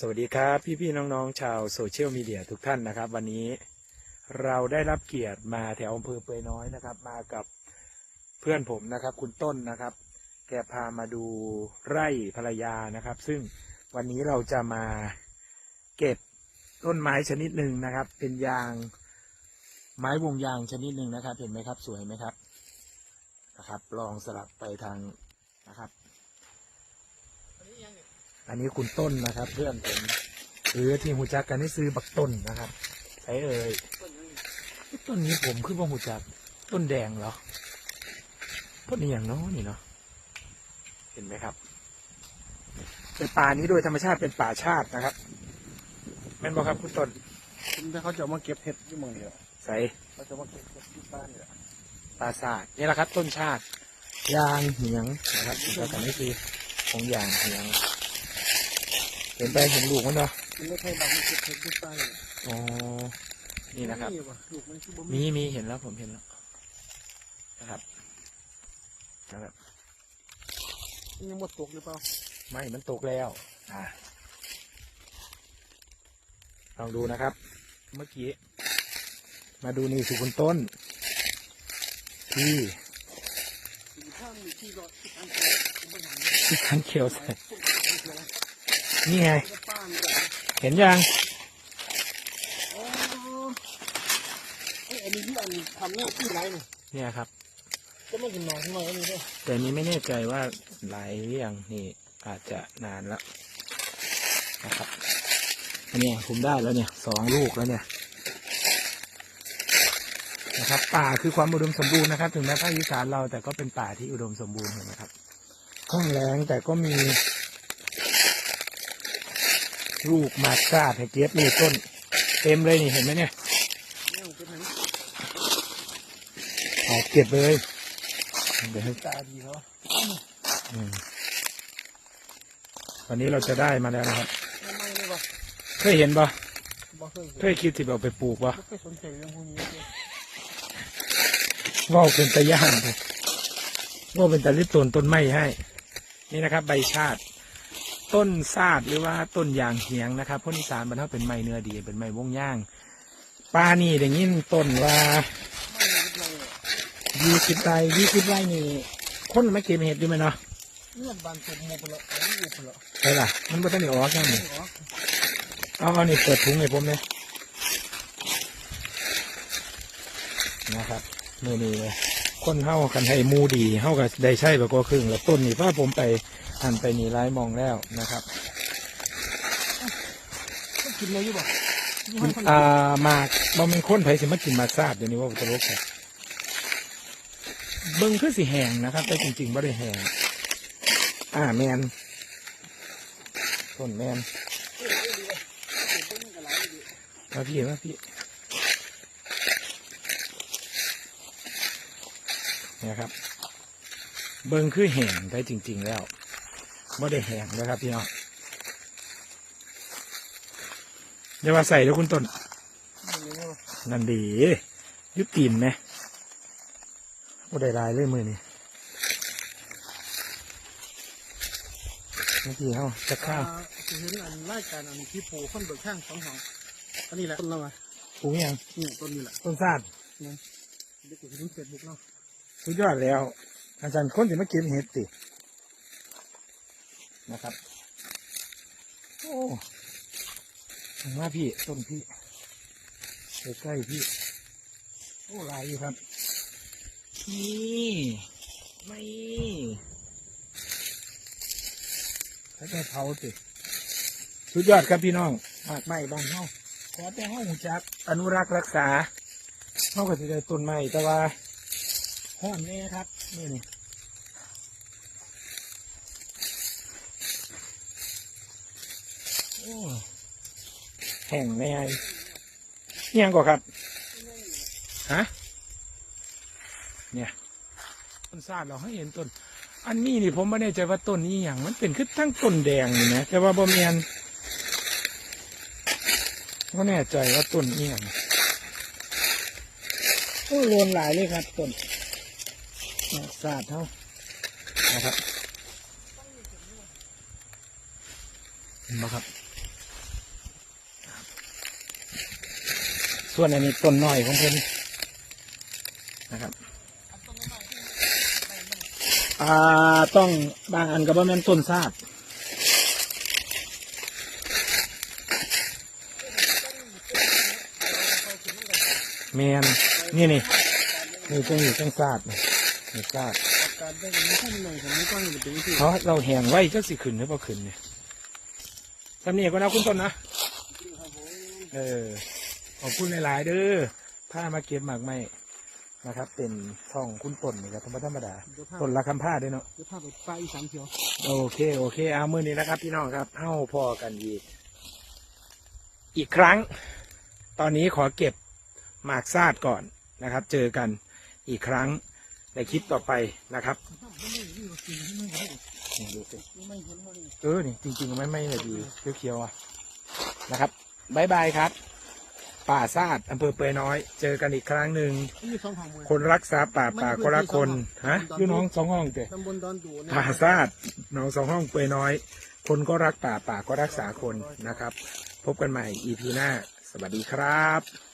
สวัสดีครับ พี่ ๆ น้อง ๆ ชาวโซเชียลมีเดียทุกท่านนะครับ วันนี้เราได้รับเกียรติมาแถวอำเภอเปยน้อยนะครับ มากับเพื่อนผมนะครับ คุณต้นนะครับ แกพามาดูไร่ภรรยานะครับ ซึ่งวันนี้เราจะมาเก็บต้นไม้ชนิดหนึ่งนะครับ เป็นยางไม้วงยางชนิดหนึ่งนะครับ เห็นไหมครับ สวยไหมครับนะครับ ลองสลับไปทางนะครับ อันนี้คุณต้นนะครับ เพื่อนผมหรือที่หูจักกันนี่ซื้อบักต้นนะครับใช้เอ่ยต้นนี้ผมคือว่าหูจัก ต้นแดงเหรอต้นนี้อย่างน้อนี่เนาะเห็นไหมครับเป็นป่านี้โดยธรรมชาติเป็นป่าชาตินะครับแม่นบอกครับคุณต้นถ้าเขาจะเอามาเก็บเห็ดที่เมืองนี่แหละใส่เขาจะมาเก็บเห็ดที่บ้านนี่แหละป่าศาสตร์นี่แหละครับ ต้นชาติยางเหียงนะครับหูจักกันนี่คือของยางเหียง เห็นไปเห็นลูกมันเนาะมันไม่ใช่บางเก็บเห็ดที่บ้านนี่อ๋อนี่นะครับว่ลูกมันคือบ่มีมีเห็นแล้วผมเห็นแล้วนะครับนะครับมันยังหมดตกหรือเปล่าไม่มันตกแล้วอ่าลองดูนะครับ เมื่อกี้ มาดูนี่สุคุณต้น ที่ถ้ามีที่รอที่ทางที่คันเขียวใส่ต้ นขาเขียวนี่ไงจะป้านี่แหละเห็นยังอ๋อไอ้อันนี้ที่อันทำเนี่ยที่ไรเนี่ยเนี่ยครับก็ไม่กินหน่อยที่มาอันนี้ด้วยแต่นี้ไม่แน่ใจว่าหลายหรือยังนี่อาจจะนานแล้วนะครับอันนี้ผมได้แล้วเนี่ยสองลูกแล้วเนี่ยนะครับ ป่าคือความอุดมสมบูรณ์นะครับ ถึงแม้ภาคอีสานเราแต่ก็เป็นป่าที่อุดมสมบูรณ์เห็นไหมครับห้องแรงแต่ก็มี ลูกหมากกาดให้เก็บนี่ต้น เต็มเลยนี่เห็นไหมเนี่ยเนี่ยมันเป็นไหนเอาเก็บเลยเดี๋ยวให้ตาดีเขาอืมวันนี้เราจะได้มาแล้วนะครับไม่ไม่เลยว่ะเคยเห็นปะบ่เคยเคยคิดที่เอาไปปลูกปะไม่เคยสนใจเรื่องพวกนี้เลยว่าเป็นตะย่านเลยว่าเป็นตะลิต้นต้นไม้ให้ นี่นะครับ ใบชาติ ต้นซาดหรือว่าต้นยางเหียงนะครับพ้นอีสานบรรเทาเป็นไม้เนื้อดีเป็นไม้วงย่างปลานี่อย่างนี้ต้นว่ายี่สิบไร่ยี่สิบไร่นี่คนไมาเก็บเห็ดอยู่ไหมเนาะเนี่ยบานตัวมูไปล้วอันนี้อยู่ไปล้วใช่ล่ะมันบ่ทันได้ออกแค่นี้อ๋อเอาเอานี่เปิดถุงให้ผมเลยนะครับนี่นี่คนเฮากันให้มูดีเฮาก็ได้ใช้แบบก็ครึ่งแล้วต้นนี่พาผมไป หันไปนี่ร้ายมองแล้วนะครับต้องกินเลยอยู่บ่ยี่ห้อคนอ่าหมากบ่แม่นคนไผสิมากินหมากซาดเดี๋ยวนี้ว่าตลกแท้เบิ่งคือสิแห้งนะครับ แต่จริงๆบ่ได้แห้งอ่าแมนต้นแมนมาพี่มาพี่เนี่ยครับ เบิ่งคือแห้งได้จริง ๆ แล้ว บ่ได้แห้งนะครับพี่น้องเดี๋ยวว่าใส่แล้วคุณต้น นั่นดี ยุตีนไหมโอ้ได้ลายเลยมือนี่เมื่อกี้เขาจะข้าวจะเห็นอันรายการอันที่ปูคนเบิกข้างสองหองอันนี้แหละต้นละวะปลูกยังนี่ต้นนี้แหละต้นซาดเด็กเห็นเฟซบุ๊กเนาะสุดยอดแล้ว อาจารย์คนจะมาเก็บเห็ดติ นะครับ โอ้มาพี่ต้นพี่ใกล้ๆพี่ โอ้ลายอยู่ครับ นี่ไม่ถ้าจะเผาสิสุดยอดครับพี่น้องมากไม้บ้านเฮาขอแต่เฮาหูจักอนุรักษ์รักษาเฮาก็จะได้ต้นไม้แต่ว่าห้อนแน่ครับนี่นี่โอ้ แห้งแน่ไอ้เนี่ยงก่อนครับฮะเนี่ยต้นซาดเราให้เห็นต้น อันนี้นี่ผมไม่แน่ใจว่าต้นนี้อหย่างมันเป็นคือทั้งต้นแดงนี่นะแต่ว่าบ่เมียนก็แน่ใจว่าต้นนี้อหย่างโอ้โลนหลายเลยครับต้นเนี่ยซาดเท่านะครับเห็นไหมครับ ส่วนอันนี้ต้นหน้อยของเพิ่นนะครับอ่าต้องบางอันก็บ่แม่นต้นซาดแมนนี่นี่นี่ต้องอยู่ต้องซาดนี่นี่ซาดเพราะเราแหงไว้ก็สิขึ้นหรือเปล่าขึ้นเนี่ยสำเนียงก็นะคุณต้นนะ เออ ขอบคุณหลาย ๆ เด้อผ้ามาเก็บหมากไม้นะครับ เป็นช่องคุณต้นนี่ครับธรรมดาธรรมดาเดี๋ยวพาต้นละคำผ้าด้วยเนาะเดี๋ยวพาไปปลาอีสานเขียวโอเคโอเคเอามือนี้นะครับ พี่น้องครับเฮ้าพอกันอีกอีกครั้ง ตอนนี้ขอเก็บหมากซาดก่อนนะครับ เจอกันอีกครั้งในคลิปต่อไปนะครับนี่ดูสิไม่เห็นเลยเออนี่จริง ๆ ไม่ไม่เลยดีเขียวๆอะนะครับบายบายครับ ป่าซาดอำเภอเปยน้อย เจอกันอีกครั้งหนึ่งนี่สองของมวยคนรักษาป่าป่าก็รักคนฮะอยู่น้องสองห้องเตะตำบลดอนดูนะป่าซาดน้องสองห้องเปยน้อย คนก็รักป่าป่าก็รักษาคนนะครับ พบกันใหม่ EP หน้า สวัสดีครับ